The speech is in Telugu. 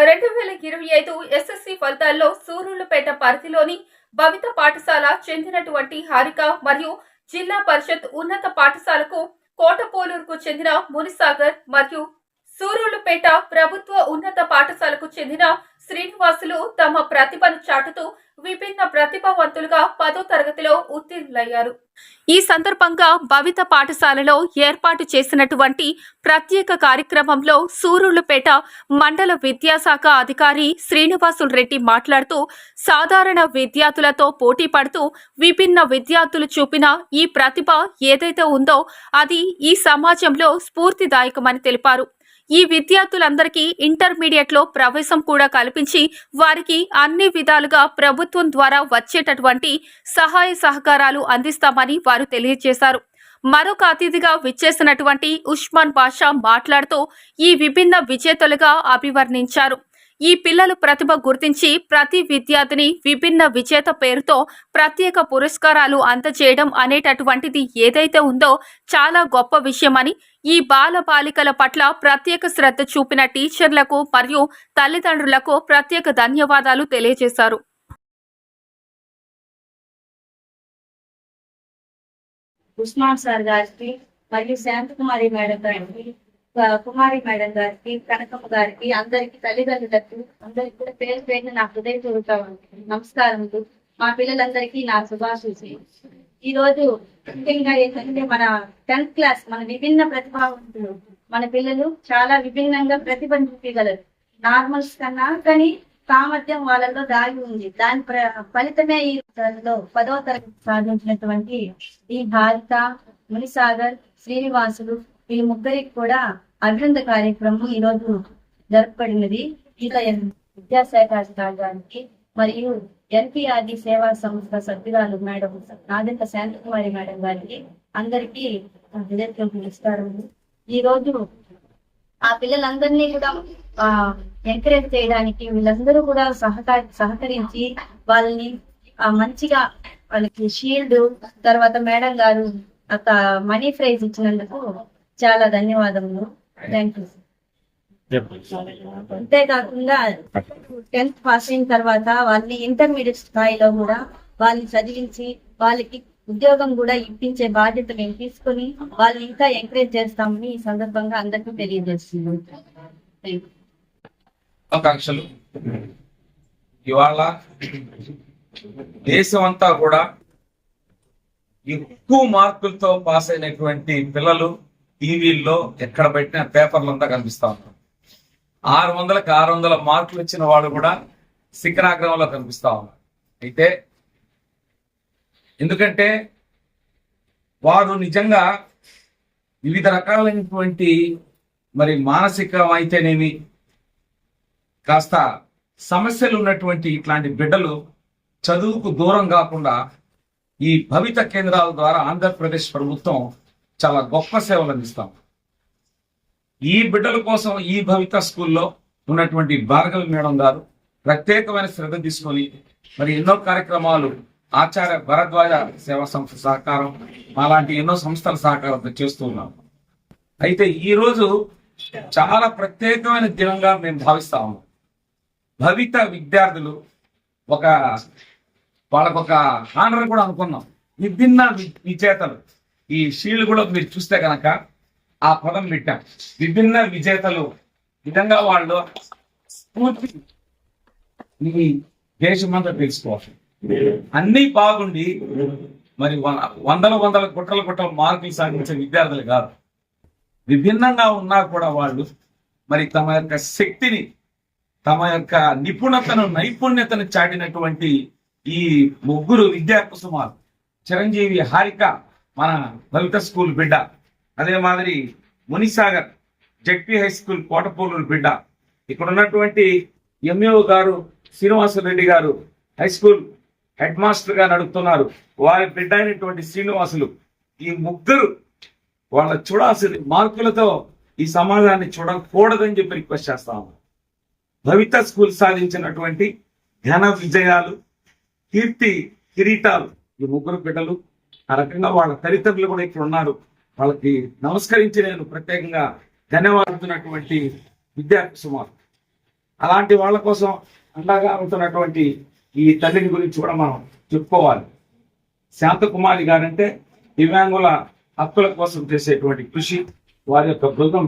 రెండు వేల ఇరవై ఐదు ఎస్ఎస్సి ఫలితాల్లో సూరూళ్ళపేట పరిధిలోని భవిత పాఠశాల చెందినటువంటి హారిక మరియు జిల్లా పరిషత్ ఉన్నత పాఠశాలకు కోటపోలూరుకు చెందిన మునిసాగర్ మరియు సూరూళ్ళపేట ప్రభుత్వ ఉన్నత పాఠశాలకు చెందిన శ్రీనివాసులు తమ ప్రతిభను చాటుతూ విభిన్న ప్రతిభావంతులుగా పదో తరగతిలో ఉత్తీర్ణులయ్యారు. ఈ సందర్భంగా భవిత పాఠశాలలో ఏర్పాటు చేసినటువంటి ప్రత్యేక కార్యక్రమంలో సూరులపేట మండల విద్యాశాఖ అధికారి శ్రీనివాసులు రెడ్డి మాట్లాడుతూ సాధారణ విద్యార్థులతో పోటీ పడుతూ విభిన్న విద్యార్థులు చూపిన ఈ ప్రతిభ ఏదైతే ఉందో అది ఈ సమాజంలో స్ఫూర్తిదాయకమని తెలిపారు. ఈ విద్యార్థులందరికీ ఇంటర్మీడియట్లో ప్రవేశం కూడా కల్పించి వారికి అన్ని విధాలుగా ప్రభుత్వం ద్వారా వచ్చేటటువంటి సహాయ సహకారాలు అందిస్తామని వారు తెలియజేశారు. మరొక అతిథిగా విచ్చేసినటువంటి ఉస్మాన్ బాషా మాట్లాడుతూ ఈ విభిన్న విజేతలుగా అభివర్ణించారు. ఈ పిల్లల ప్రతిభ గుర్తించి ప్రతి విద్యార్థిని విభిన్న విజేత పేరుతో ప్రత్యేక పురస్కారాలు అందజేయడం అనేటటువంటిది ఏదైతే ఉందో చాలా గొప్ప విషయమని ఈ బాల బాలికల పట్ల ప్రత్యేక శ్రద్ధ చూపిన టీచర్లకు మరియు తల్లిదండ్రులకు ప్రత్యేక ధన్యవాదాలు తెలియజేశారు. ఉస్మాన్ సార్ గారికి మరియు శాంతకుమారి మేడం గారికి కుమారి మేడం గారికి కనకమ్మ గారికి అందరికి తల్లిదండ్రులకు అందరికి కూడా పేరు పేరున నా హృదయపూర్వక నమస్కారములు. మా పిల్లలందరికీ నా శుభాశీస్సులు ఈ రోజు ముఖ్యంగా ఏంటంటే మన టెన్త్ క్లాస్ మన విభిన్న ప్రతిభావంతులు మన పిల్లలు చాలా విభిన్నంగా ప్రతిభను చూపించగలరు నార్మల్స్ కన్నా కానీ సామర్థ్యం వాళ్ళలో దాగి ఉంది. దాని ప్ర- ఫలితమే ఈ రోజుల్లో పదవ తరగతి సాధించినటువంటి ఈ భారత మునిసాగర్ శ్రీనివాసులు ఈ ముగ్గురికి కూడా అభినంద కార్యక్రమం ఈ రోజు జరపబడినది. గీత విద్యాశాఖ అధికారానికి మరియు ఎన్పిఆర్డి సేవా సంస్థ సభ్యురాలు మేడం నాదెంత శాంతకుమారి మేడం గారికి అందరికీ హృదయపూర్వక ఈ రోజు ఆ పిల్లలందరినీ కూడా ఆ ఎంకరేజ్ చేయడానికి వీళ్ళందరూ కూడా సహకార సహకరించి వాళ్ళని మంచిగా వాళ్ళకి షీల్డ్ తర్వాత మేడం గారు ఒక మనీ ప్రైజ్ ఇచ్చినందుకు చాలా ధన్యవాదములు. థ్యాంక్ యూ అంతేకాకుండా టెన్త్ పాస్ అయిన తర్వాత వాళ్ళని ఇంటర్మీడియట్ స్థాయిలో కూడా వాళ్ళని చదివించి వాళ్ళకి ఉద్యోగం కూడా ఇప్పించే బాధ్యత మేము తీసుకొని వాళ్ళని ఇంకా ఎంకరేజ్ చేస్తామని ఈ సందర్భంగా అందరికీ తెలియజేస్తున్నాం ఆకాంక్షలు. ఇవాళ దేశం అంతా కూడా ఎక్కువ మార్కులతో పాస్ అయినటువంటి పిల్లలు టీవీల్లో ఎక్కడ పెట్టినా పేపర్లు అంతా కనిపిస్తా ఉంటారు ఆరు వందలకు ఆరు వందల మార్కులు వచ్చిన వాడు కూడా శిఖరాగ్రంలో కనిపిస్తా ఉన్నారు. అయితే ఎందుకంటే వారు నిజంగా వివిధ రకాలైనటువంటి మరి మానసికం అయితేనేమి కాస్త సమస్యలు ఉన్నటువంటి ఇట్లాంటి బిడ్డలు చదువుకు దూరం కాకుండా ఈ భవిత కేంద్రాల ద్వారా ఆంధ్రప్రదేశ్ ప్రభుత్వం చాలా గొప్ప సేవలు అందిస్తాం. ఈ బిడ్డల కోసం ఈ భవిత స్కూల్లో ఉన్నటువంటి భార్గవి మేడం గారు ప్రత్యేకమైన శ్రద్ధ తీసుకొని మరి ఎన్నో కార్యక్రమాలు ఆచార్య భరద్వాజ సేవా సంస్థ సహకారం అలాంటి ఎన్నో సంస్థల సహకారంతో చేస్తూ ఉన్నాం. అయితే ఈ రోజు చాలా ప్రత్యేకమైన దినంగా మేము భావిస్తాము భవిత విద్యార్థులు ఒక వాళ్ళకు ఒక ఆనర్ కూడా అనుకున్నాం. విభిన్న విజేతలు. ఈ షీల్డ్ కూడా మీరు చూస్తే కనుక ఆ పదం పెట్టాం. విభిన్న విజేతలు. విధంగా వాళ్ళు స్ఫూర్తి ఈ దేశమంతా తెలుసుకోవాలి. అన్ని బాగుండి మరి వందల వందల కుట్రల కుట్రల మార్కులు సాధించే విద్యార్థులు కాదు. విభిన్నంగా ఉన్నా కూడా వాళ్ళు మరి తమ యొక్క శక్తిని తమ యొక్క నిపుణతను నైపుణ్యతను చాటినటువంటి ఈ ముగ్గురు విద్యా కుసుమాలు చిరంజీవి హారిక మన లలిత స్కూల్ బిడ్డ. అదే మాదిరి Munisagar ZP high school Kotapuluru బిడ్డ. ఇక్కడ ఉన్నటువంటి ఎంఏ గారు శ్రీనివాసరెడ్డి గారు హై స్కూల్ హెడ్ మాస్టర్గా నడుపుతున్నారు. వారి బిడ్డ అయినటువంటి శ్రీనివాసులు ఈ ముగ్గురు వాళ్ళ చూడాల్సిన మార్కులతో ఈ సమాజాన్ని చూడకూడదని చెప్పి రిక్వెస్ట్ చేస్తాము భవిత స్కూల్ సాధించినటువంటి ఘన విజయాలు కీర్తి కిరీటాలు ఈ ముగ్గురు బిడ్డలు ఆ రకంగా వాళ్ళ తల్లిదండ్రులు కూడా ఇక్కడ ఉన్నారు. వాళ్ళకి నమస్కరించి నేను ప్రత్యేకంగా ధన్యవాదుతున్నటువంటి విద్యార్థి సుమారు. అలాంటి వాళ్ళ కోసం అండగా ఉంటున్నటువంటి ఈ తల్లిని గురించి కూడా మనం చెప్పుకోవాలి. శాంతకుమారి గారంటే దివ్యాంగుల హక్కుల కోసం చేసేటువంటి కృషి వారి యొక్క బృందం